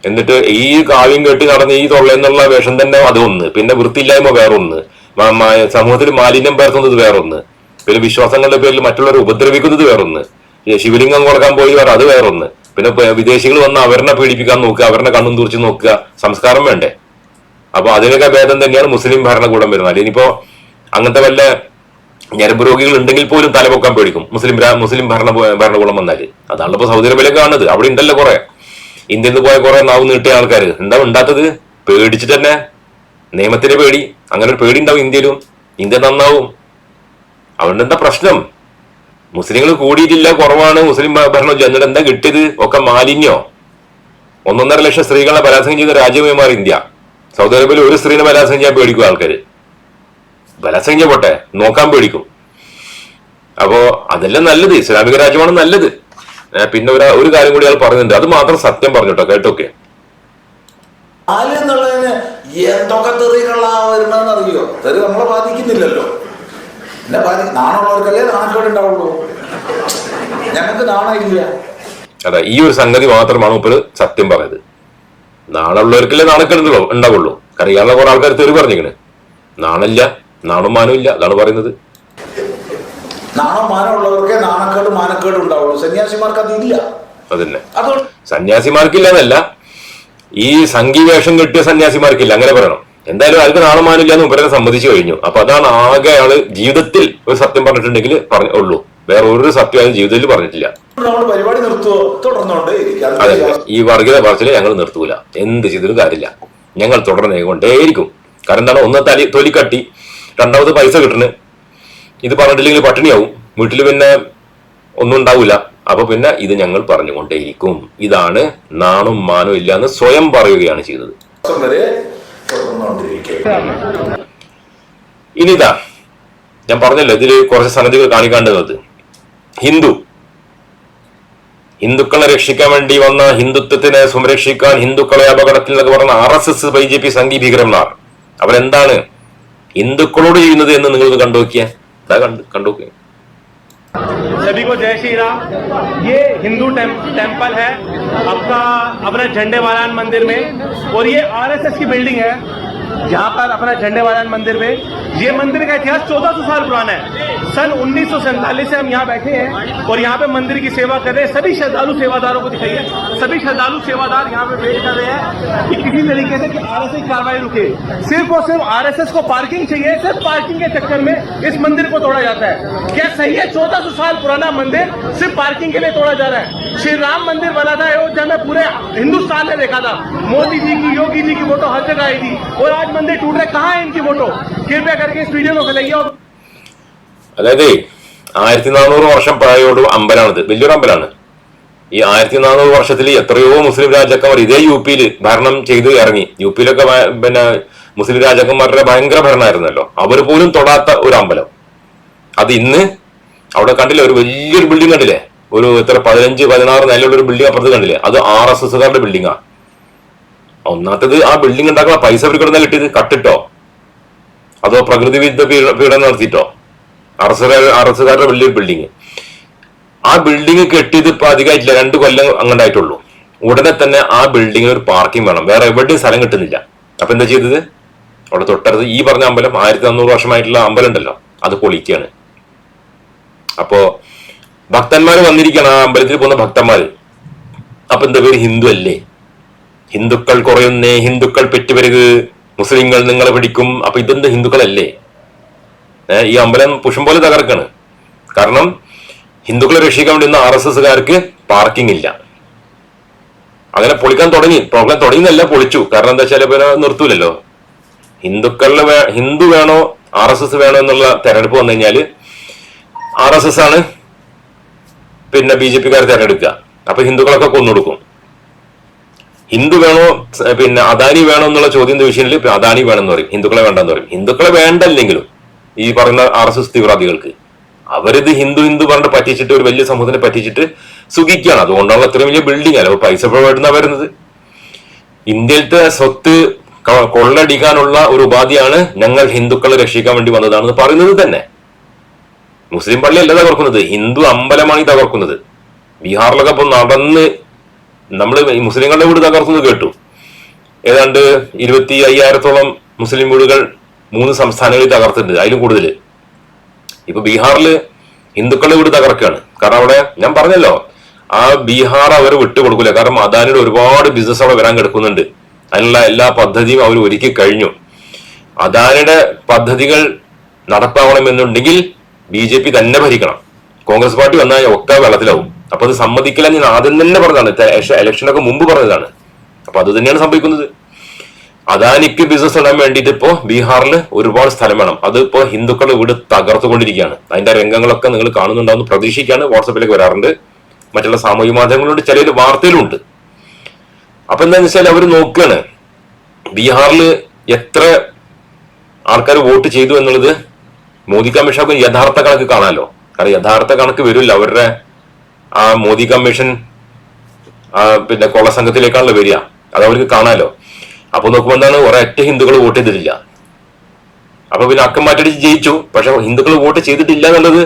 എന്നിട്ട് ഈ കാവ്യം കേട്ട് നടന്ന് ഈ തൊള്ളെന്നുള്ള വേഷം തന്നെ അതൊന്ന് പിന്നെ വൃത്തിയില്ലായ്മ വേറൊന്ന്. സമൂഹത്തിൽ മാലിന്യം പരത്തുന്നത് വേറൊന്ന്. പിന്നെ വിശ്വാസങ്ങളുടെ പേരിൽ മറ്റുള്ളവരെ ഉപദ്രവിക്കുന്നത് വേറൊന്ന്. ശിവലിംഗം കൊടുക്കാൻ പോയി വേറെ അത് വേറൊന്ന്. പിന്നെ വിദേശികൾ വന്ന് അവരെ പീഡിപ്പിക്കാൻ നോക്കുക അവരുടെ കണ്ണും തുറച്ച് നോക്കുക സംസ്കാരം വേണ്ടേ? അപ്പൊ അതിനൊക്കെ ഭേദം തന്നെയാണ് മുസ്ലിം ഭരണകൂടം വരുന്നത്. ഇനിയിപ്പോ അങ്ങനത്തെ വല്ല ഞരമ്പ് രോഗികൾ ഉണ്ടെങ്കിൽ പോലും തലപൊക്കാൻ പേടിക്കും. മുസ്ലിം മുസ്ലിം ഭരണ ഭരണകൂടം വന്നാൽ അതാണ് ഇപ്പൊ സൗദി അറേബ്യയിലൊക്കെ കാണുന്നത്. അവിടെ ഉണ്ടല്ലോ കുറെ. ഇന്ത്യയിൽ നിന്ന് പോയ കുറെ നാവ് നീട്ടിയ ആൾക്കാർ എന്താ ഉണ്ടാത്തത്? പേടിച്ചിട്ട് തന്നെ. നിയമത്തിന്റെ പേടി. അങ്ങനെ ഒരു പേടി ഉണ്ടാവും ഇന്ത്യയിലും. ഇന്ത്യ നന്നാവും. അതുകൊണ്ട് എന്താ പ്രശ്നം? മുസ്ലിങ്ങൾ കൂടിയിട്ടില്ല കുറവാണ്. മുസ്ലിം ഭരണം. എന്നിട്ട് എന്താ കിട്ടിയത്? ഒക്കെ മാലിന്യോ? ഒന്നൊന്നര ലക്ഷം സ്ത്രീകളെ ബലാത്സംഗം ചെയ്ത രാജ്യമായി മാറി ഇന്ത്യ. സൗദി അറേബ്യയിൽ ഒരു സ്ത്രീനെ ബലാത്സംഗം ചെയ്യാൻ പേടിക്കും ആൾക്കാര്. ബലാത്സംഗം പോട്ടെ നോക്കാൻ പേടിക്കും. അപ്പോ അതെല്ലാം നല്ലത് ഇസ്ലാമിക രാജ്യമാണ് നല്ലത്. പിന്നെ ഒരു ഒരു കാര്യം കൂടി അയാൾ പറയുന്നുണ്ട്. അത് മാത്രം സത്യം പറഞ്ഞോട്ടോ കേട്ടോക്കെ? എന്തൊക്കെ തെറികളാ വരുന്നറിയോ തെറി നമ്മളെ ബാധിക്കുന്നില്ലല്ലോ. എന്നെ പറഞ്ഞു നാണുള്ളവർക്കല്ലേ നാണക്കേട് ഉണ്ടാവുള്ളൂ? ഞങ്ങൾക്ക് നാണമില്ല. അതെ ഈ ഒരു സംഗതി മാത്രമാണ് മുപ്പര് സത്യം പറയുന്നത് നാണുള്ളവർക്കല്ലേ നാണക്കെടുത്തുള്ളൂ ഉണ്ടാവുള്ളൂ. കാരണം കുറെ ആൾക്കാർ തെറി പറഞ്ഞിങ്ങനെ നാണില്ല നാണും മാനും ഇല്ല അതാണ് പറയുന്നത്. നാണോ മാനമുള്ളവർക്കേ നാണക്കേട് മാനക്കേട് ഉണ്ടാവുള്ളൂ. സന്യാസിമാർക്ക് അതില്ല അതന്നെ. സന്യാസിമാർക്കില്ല എന്നല്ല ഈ സംഘീവേഷം കെട്ടിയ സന്യാസിമാർക്കില്ല. അങ്ങനെ പറയണം. എന്തായാലും അയാൾക്ക് നാണം മാനില്ല എന്ന് ഉപരനെ സമ്മതിച്ചു കഴിഞ്ഞു. അപ്പൊ അതാണ് ആകെ അയാൾ ജീവിതത്തിൽ ഒരു സത്യം പറഞ്ഞിട്ടുണ്ടെങ്കിൽ പറഞ്ഞ ഉള്ളൂ. വേറെ ഒരു സത്യം അയാൾ ജീവിതത്തിൽ പറഞ്ഞിട്ടില്ല. പരിപാടി നിർത്തുവോ? അതെ ഈ വർഗീയത പറച്ചിൽ ഞങ്ങൾ നിർത്തൂല. എന്ത് ചെയ്തിട്ടും കാര്യമില്ല. ഞങ്ങൾ തുടർന്നേ കൊണ്ടേയിരിക്കും കാരണം എന്താണ്? ഒന്ന് തലി കട്ടി രണ്ടാമത് പൈസ കിട്ടണ്. ഇത് പറഞ്ഞിട്ടില്ലെങ്കിൽ പട്ടിണിയാവും. വീട്ടിൽ പിന്നെ ഒന്നും ഉണ്ടാവില്ല അപ്പൊ പിന്നെ ഇത് ഞങ്ങൾ പറഞ്ഞുകൊണ്ടേയിരിക്കും. ഇതാണ് നാണും മാനും ഇല്ല എന്ന് സ്വയം പറയുകയാണ് ചെയ്തത്. ഇനിതാ ഞാൻ പറഞ്ഞല്ലോ ഇതിൽ കുറച്ച് സന്നദ്ധികൾ കാണിക്കാണ്ടത് ഹിന്ദു. ഹിന്ദുക്കളെ രക്ഷിക്കാൻ വേണ്ടി വന്ന ഹിന്ദുത്വത്തിനെ സംരക്ഷിക്കാൻ ഹിന്ദുക്കളെ അപകടത്തിൽ എന്നൊക്കെ പറഞ്ഞ R S S B J P Sanghi ഭീകരന്മാർ. അവരെന്താണ്? ഹിന്ദുക്കളോട് ചെയ്യുന്നത് എന്ന് നിങ്ങൾ കണ്ടു നോക്കിയേ കണ്ടു सभी को जय श्री राम। ये हिंदू टेम, टेंपल है आपका अपना झंडे मारायण मंदिर में। और ये आरएसएस की बिल्डिंग है। जहाँ पर अपना झंडे वालान मंदिर में, ये मंदिर का इतिहास 1400 साल पुराना है। सन उन्नीस से हम यहाँ बैठे हैं और यहाँ पे मंदिर की सेवा कर रहे हैं। सभी श्रद्धालु सेवादारों को दिखाइए। सभी श्रद्धालु सेवादार यहाँ पे वेट कर रहे हैं कि किसी तरीके से कि आरएसएस कार्रवाई रुके। सिर्फ़ और सिर्फ़ आरएसएस को पार्किंग चाहिए, सिर्फ़ पार्किंग के चक्कर में इस मंदिर को तोड़ा जाता है। क्या सही है? चौदह सौ साल पुराना मंदिर सिर्फ़ पार्किंग के लिए तोड़ा जा रहा है। श्री राम मंदिर बना था अयोध्या में पूरे हिंदुस्तान ने देखा था। मोदी जी की, योगी जी की फ़ोटो हर जगह आई थी और आज मंदिर टूट रहे कहाँ है इनकी फोटो कृपया करके इस वीडियो को फैलाइए और അതായത് ആയിരത്തി നാനൂറ് വർഷം പഴയോട് അമ്പലമാണിത് വലിയൊരു അമ്പലമാണ് ഈ ആയിരത്തി നാനൂറ് വർഷത്തിൽ എത്രയോ മുസ്ലിം രാജാക്കന്മാർ ഇതേ യു പിയിൽ ഭരണം ചെയ്ത് ഇറങ്ങി യു പിയിലൊക്കെ ഭ- പിന്നെ മുസ്ലിം രാജാക്കന്മാരുടെ ഭയങ്കര ഭരണമായിരുന്നല്ലോ അവർ പോലും തൊടാത്ത ഒരു അമ്പലം അത് ഇന്ന് അവിടെ കണ്ടില്ലേ ഒരു വലിയൊരു ബിൽഡിംഗ് കണ്ടില്ലേ ഒരു എത്ര പതിനഞ്ച് പതിനാറ് നിലയുള്ള ഒരു ബിൽഡിംഗ് അപ്പുറത്ത് കണ്ടില്ലേ അത് ആർ എസ് എസ്സുകാരുടെ ബിൽഡിംഗാ ഒന്നാമത്തത് ആ ബിൽഡിംഗ് ഉണ്ടാക്കുന്ന പൈസ അവർ കിടന്ന കിട്ടിയത്? കട്ടിട്ടോ? അതോ പ്രകൃതി വിരുദ്ധ പീഡ- പീഡനം നടത്തിയിട്ടോ? എസ് ആർ വലിയൊരു ബിൽഡിംഗ് ആ ബിൽഡിംഗ് കെട്ടിയത് ഇപ്പൊ അധികമായിട്ടില്ല രണ്ട് കൊല്ലം അങ്ങോട്ടായിട്ടുള്ളൂ ഉടനെ തന്നെ ആ ബിൽഡിങ്ങിൽ ഒരു പാർക്കിംഗ് വേണം. വേറെ എവിടെയും സ്ഥലം കിട്ടുന്നില്ല. അപ്പൊ എന്താ ചെയ്തത്? അവിടെ തൊട്ടടുത്ത് ഈ പറഞ്ഞ അമ്പലം ആയിരത്തി അഞ്ഞൂറ് വർഷമായിട്ടുള്ള അമ്പലം ഉണ്ടല്ലോ. അത് പൊളിക്കുകയാണ് അപ്പോ ഭക്തന്മാർ വന്നിരിക്കണം ആ അമ്പലത്തിൽ പോകുന്ന ഭക്തന്മാർ അപ്പൊ എന്താ പേര്? ഹിന്ദു അല്ലേ? ഹിന്ദുക്കൾ കുറയുന്നേ ഹിന്ദുക്കൾ പെറ്റുവരുത്. മുസ്ലിങ്ങൾ നിങ്ങളെ പിടിക്കും. അപ്പൊ ഇതെന്ത് ഹിന്ദുക്കളല്ലേ? ഈ അമ്പലം പുഷം പോലെ തകർക്കാണ്. കാരണം ഹിന്ദുക്കളെ രക്ഷിക്കാൻ വേണ്ടി ആർ എസ് എസ്സുകാർക്ക് പാർക്കിംഗ് ഇല്ല. അങ്ങനെ പൊളിക്കാൻ തുടങ്ങി. പ്രോഗ്രാം തുടങ്ങിയെന്നല്ല പൊളിച്ചു. കാരണം എന്താ വെച്ചാൽ പിന്നെ നിർത്തൂലല്ലോ. ഹിന്ദുക്കളിലെ ഹിന്ദു വേണോ ആർ എസ് എസ് വേണോ എന്നുള്ള തെരഞ്ഞെടുപ്പ് വന്നു കഴിഞ്ഞാൽ ആർ എസ് എസ് ആണ് പിന്നെ ബി ജെ പിക്കാർ തെരഞ്ഞെടുക്കുക. അപ്പൊ ഹിന്ദുക്കളൊക്കെ കൊന്നൊടുക്കും. ഹിന്ദു വേണോ പിന്നെ അദാനി വേണോ എന്നുള്ള ചോദ്യം വിഷയത്തിൽ അദാനി വേണമെന്ന് പറയും ഹിന്ദുക്കളെ വേണ്ടെന്ന് പറയും. ഹിന്ദുക്കളെ വേണ്ടല്ലെങ്കിലും ഈ പറയുന്ന ആർ എസ് എസ് തീവ്രവാദികൾക്ക് അവരിത് ഹിന്ദു ഹിന്ദു പറഞ്ഞിട്ട് പറ്റിച്ചിട്ട് ഒരു വലിയ സമൂഹത്തിനെ പറ്റിച്ചിട്ട് സുഖിക്കുകയാണ്. അതുകൊണ്ടാണ് അത്രയും വലിയ ബിൽഡിംഗ് അല്ല. പൈസ എവിടുന്നാ വരുന്നത്. ഇന്ത്യയിലത്തെ സ്വത്ത് കൊള്ളടിക്കാനുള്ള ഒരു ഉപാധിയാണ് ഞങ്ങൾ ഹിന്ദുക്കളെ രക്ഷിക്കാൻ വേണ്ടി വന്നതാണെന്ന് പറയുന്നത് തന്നെ. മുസ്ലിം പള്ളിയല്ല തകർക്കുന്നത്. ഹിന്ദു അമ്പലമാണ് ഈ തകർക്കുന്നത്. ബീഹാറിലൊക്കെ ഇപ്പൊ നടന്ന് നമ്മൾ ഈ മുസ്ലിങ്ങളുടെ വീട് തകർക്കുന്നത് കേട്ടു. ഏതാണ്ട് ഇരുപത്തി അയ്യായിരത്തോളം മുസ്ലിം വീടുകൾ മൂന്ന് സംസ്ഥാനങ്ങളിൽ തകർത്തിട്ടുണ്ട് അതിലും കൂടുതൽ ഇപ്പൊ ബീഹാറിൽ ഹിന്ദുക്കളുടെ വീട് തകർക്കുകയാണ്. കാരണം അവിടെ ഞാൻ പറഞ്ഞല്ലോ ആ ബീഹാർ അവർ വിട്ടുകൊടുക്കില്ല കാരണം അദാനിയുടെ ഒരുപാട് ബിസിനസ് അവിടെ വരാൻ കിടക്കുന്നുണ്ട്. അതിനുള്ള എല്ലാ പദ്ധതിയും അവർ ഒരുക്കി കഴിഞ്ഞു. അദാനിയുടെ പദ്ധതികൾ നടപ്പാവണമെന്നുണ്ടെങ്കിൽ ബി ജെ പി തന്നെ ഭരിക്കണം. കോൺഗ്രസ് പാർട്ടി വന്നാൽ ഒക്കെ വെള്ളത്തിലാവും. അപ്പൊ അത് സമ്മതിക്കില്ല ഞാൻ ആദ്യം തന്നെ പറഞ്ഞതാണ്. ഇലക്ഷനൊക്കെ മുമ്പ് പറഞ്ഞതാണ്. അപ്പൊ അത് തന്നെയാണ് സംഭവിക്കുന്നത്. അദാനിക്ക് ബിസിനസ് ഇടാൻ വേണ്ടിയിട്ട് ഇപ്പോ ബീഹാറിൽ ഒരുപാട് സ്ഥലം വേണം. അത് ഇപ്പോ ഹിന്ദുക്കളുടെ വീട് തകർത്തുകൊണ്ടിരിക്കുകയാണ്. അതിന്റെ രംഗങ്ങളൊക്കെ നിങ്ങൾ കാണുന്നുണ്ടാവുന്ന പ്രതീക്ഷിക്കാണ് വാട്സപ്പിലേക്ക് വരാറുണ്ട്. മറ്റുള്ള സാമൂഹ്യ മാധ്യമങ്ങളുണ്ട്. ചില വാർത്തയിലുണ്ട് അപ്പൊ എന്താണെന്ന് വെച്ചാൽ അവർ നോക്കുകയാണ്. ബീഹാറിൽ എത്ര ആൾക്കാർ വോട്ട് ചെയ്തു എന്നുള്ളത് മോദി കമ്മീഷൻ യഥാർത്ഥ കണക്ക് കാണാമല്ലോ കാരണം യഥാർത്ഥ കണക്ക് വരില്ല. അവരുടെ ആ മോദി കമ്മീഷൻ പിന്നെ കൊള്ള സംഘത്തിലേക്കാണല്ലോ വരിക. അത് അവർക്ക് കാണാലോ. അപ്പൊ നോക്കുമ്പോൾ എന്താണ്? ഒരൊറ്റ ഹിന്ദുക്കൾ വോട്ട് ചെയ്തിട്ടില്ല. അപ്പൊ പിന്നെ അക്കം മാറ്റടിച്ച് ജയിച്ചു. പക്ഷെ ഹിന്ദുക്കൾ വോട്ട് ചെയ്തിട്ടില്ല എന്നുള്ളത്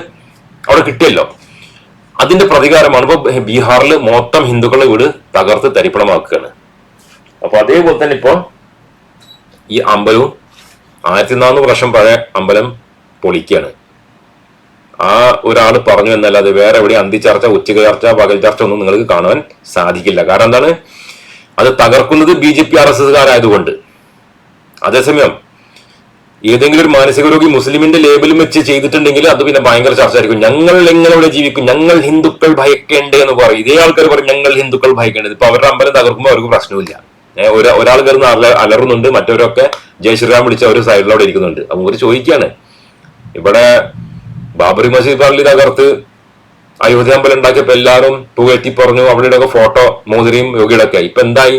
അവിടെ കിട്ടിയല്ലോ. അതിന്റെ പ്രതികാരമാണ് ഇപ്പൊ ബീഹാറിൽ മൊത്തം ഹിന്ദുക്കളെ വീട് തകർത്ത് തരിപ്പണമാക്കുകയാണ്. അപ്പൊ അതേപോലെ തന്നെ ഇപ്പൊ ഈ അമ്പലവും ആയിരത്തി നാനൂറ് വർഷം പഴയ അമ്പലം പൊളിക്കുകയാണ്. ആ ഒരാൾ പറഞ്ഞു എന്നല്ലാതെ വേറെ എവിടെ അന്തി ചർച്ച ഉച്ചക ചർച്ച പകൽ ചർച്ച ഒന്നും നിങ്ങൾക്ക് കാണുവാൻ സാധിക്കില്ല. കാരണം എന്താണ്? അത് തകർക്കുന്നത് B J P R S എസ്കാരായതുകൊണ്ട്. അതേസമയം ഏതെങ്കിലും ഒരു മാനസിക രോഗി മുസ്ലിമിന്റെ ലേബലും വെച്ച് ചെയ്തിട്ടുണ്ടെങ്കിൽ അത് പിന്നെ ഭയങ്കര ചർച്ച ആയിരിക്കും ഞങ്ങൾ എങ്ങനെ ഇവിടെ ജീവിക്കും? ഞങ്ങൾ ഹിന്ദുക്കൾ ഭയക്കേണ്ടേ എന്ന് പറയും. ഇതേ ആൾക്കാർ പറയും ഞങ്ങൾ ഹിന്ദുക്കൾ ഭയക്കേണ്ടത്. ഇപ്പൊ അവരുടെ അമ്പലം തകർക്കുമ്പോൾ അവർക്ക് പ്രശ്നമില്ല. ഒരു ഒരാൾ കയറുന്ന അല- അലറുന്നുണ്ട് മറ്റവരൊക്കെ ജയ് ശ്രീറാം അവർ ഒരു സൈഡിലവിടെ ഇരിക്കുന്നുണ്ട്. അപ്പൊ ഒരു ചോദിക്കുകയാണ് ഇവിടെ ബാബറി മസ്ജിദ് പള്ളി തകർത്ത് അയോധ്യ അമ്പലം ഉണ്ടാക്കിയപ്പോ എല്ലാവരും പുകഴ്ത്തി പറഞ്ഞു അവിടെയൊക്കെ ഫോട്ടോ മോതിരിയും യോഗിയുടെ ഒക്കെ ഇപ്പൊ എന്തായി?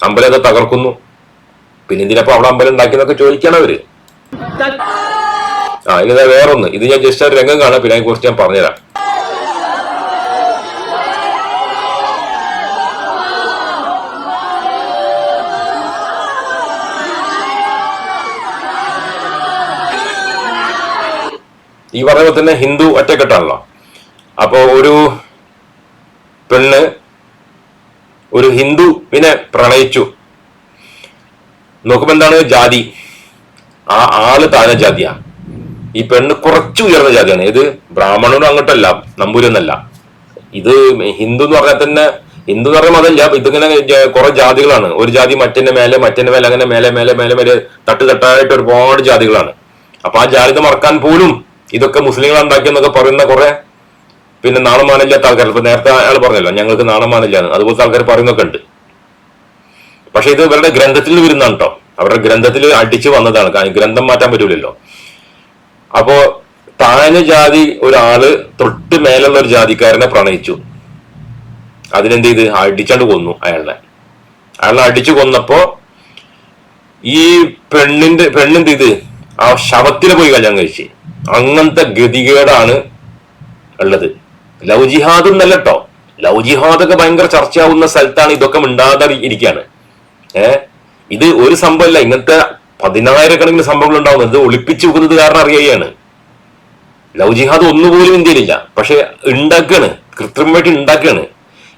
അമ്പലമൊക്കെ തകർക്കുന്നു. പിന്നെ എന്തിനപ്പോ അവിടെ അമ്പലം ഉണ്ടാക്കിയെന്നൊക്കെ ചോദിക്കണം അവർ. ആ ഇനി വേറൊന്ന്. ഇത് ഞാൻ ജസ്റ്റ് ഒരു രംഗം കാണാം പിന്നെ അതിനെ കുറിച്ച് ഞാൻ പറഞ്ഞുതരാം. ഈ പറഞ്ഞ തന്നെ ഹിന്ദു ഒറ്റക്കെട്ടാണല്ലോ. അപ്പോ ഒരു പെണ്ണ് ഒരു ഹിന്ദുവിനെ പ്രണയിച്ചു. നോക്കുമ്പോ എന്താണ് ജാതി? ആ ആൾ താഴെ ജാതിയാ. ഈ പെണ്ണ് കുറച്ചു ഉയർന്ന ജാതിയാണ്. ഇത് ബ്രാഹ്മണനും അങ്ങോട്ടല്ല നമ്പൂരെന്നല്ല. ഇത് ഹിന്ദു എന്ന് പറഞ്ഞാൽ തന്നെ ഹിന്ദു എന്ന് പറഞ്ഞാൽ അതല്ല ഇതിങ്ങനെ കുറെ ജാതികളാണ്. ഒരു ജാതി മറ്റന്റെ മേലെ മറ്റന്റെ മേലെ അങ്ങനെ മേലെ മേലെ മേലെ മേലെ തട്ട് തട്ടായിട്ട് ഒരുപാട് ജാതികളാണ്. അപ്പൊ ആ ജാതി മറക്കാൻ പോലും ഇതൊക്കെ മുസ്ലിങ്ങൾ ഉണ്ടാക്കിയെന്നൊക്കെ പറയുന്ന കുറെ പിന്നെ നാണമാനില്ലാത്ത ആൾക്കാർ. ഇപ്പൊ നേരത്തെ അയാൾ പറഞ്ഞല്ലോ ഞങ്ങൾക്ക് നാണമാനില്ലാന്ന് അതുപോലത്തെ ആൾക്കാർ പറയുന്നൊക്കെ ഉണ്ട്. പക്ഷെ ഇത് ഇവരുടെ ഗ്രന്ഥത്തിൽ വരുന്നതാണ് കേട്ടോ അവരുടെ ഗ്രന്ഥത്തിൽ അടിച്ചു വന്നതാണ്. ഗ്രന്ഥം മാറ്റാൻ പറ്റൂലല്ലോ. അപ്പോ താഴ്ന്ന ജാതി ഒരാൾ തൊട്ട് മേലുള്ള ഒരു ജാതിക്കാരനെ പ്രണയിച്ചു. അതിനെന്ത് ചെയ്ത്? അടിച്ചാണ്ട് കൊന്നു അയാളെ. അയാളെ അടിച്ചു കൊന്നപ്പോ ഈ പെണ്ണിന്റെ പെണ്ണെന്ത് ചെയ്ത്? ആ ശവത്തിൽ പോയി കല്യാണം കഴിച്ച്. അങ്ങനത്തെ ഗതികേടാണ് ഉള്ളത്. ലവ് ജിഹാദ് എന്നല്ല കേട്ടോ ലവ് ജിഹാദൊക്കെ ഭയങ്കര ചർച്ചയാവുന്ന സ്ഥലത്താണ് ഇതൊക്കെ മിണ്ടാതെ ഇരിക്കുകയാണ് ഏർ ഇത് ഒരു സംഭവമല്ല ഇങ്ങനത്തെ പതിനായിരക്കണക്കിന് സംഭവങ്ങൾ ഉണ്ടാവുന്നത് ഒളിപ്പിച്ചു വെക്കുന്നത് കാരണം അറിയുകയാണ് ലവ് ജിഹാദ് ഒന്നുപോലും ഇന്ത്യയിലില്ല. പക്ഷെ ഉണ്ടാക്കുകയാണ് കൃത്രിമമായിട്ട് ഉണ്ടാക്കുകയാണ്